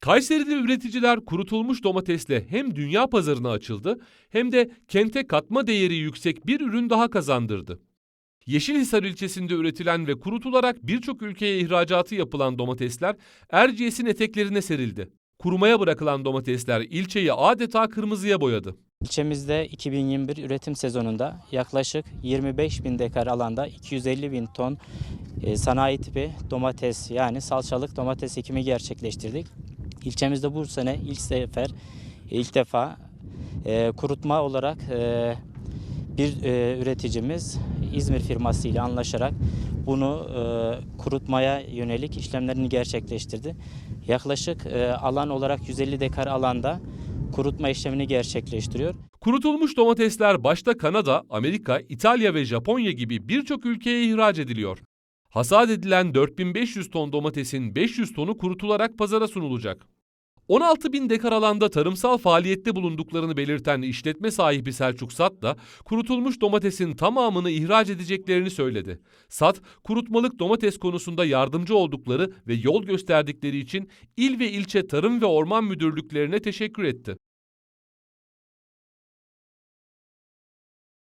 Kayserili üreticiler kurutulmuş domatesle hem dünya pazarına açıldı hem de kente katma değeri yüksek bir ürün daha kazandırdı. Yeşilhisar ilçesinde üretilen ve kurutularak birçok ülkeye ihracatı yapılan domatesler Erciyes'in eteklerine serildi. Kurumaya bırakılan domatesler ilçeyi adeta kırmızıya boyadı. İlçemizde 2021 üretim sezonunda yaklaşık 25 bin dekar alanda 250 bin ton e, sanayi tipi domates yani salçalık domates ekimi gerçekleştirdik. İlçemizde bu sene ilk sefer ilk defa e, kurutma olarak e, bir e, üreticimiz İzmir firması ile anlaşarak bunu e, kurutmaya yönelik işlemlerini gerçekleştirdi. Yaklaşık e, alan olarak 150 dekar alanda kurutma işlemini gerçekleştiriyor. Kurutulmuş domatesler başta Kanada, Amerika, İtalya ve Japonya gibi birçok ülkeye ihraç ediliyor. Hasat edilen 4500 ton domatesin 500 tonu kurutularak pazara sunulacak. 16 bin dekar alanda tarımsal faaliyette bulunduklarını belirten işletme sahibi Selçuk Sat da kurutulmuş domatesin tamamını ihraç edeceklerini söyledi. Sat, kurutmalık domates konusunda yardımcı oldukları ve yol gösterdikleri için il ve ilçe tarım ve orman müdürlüklerine teşekkür etti.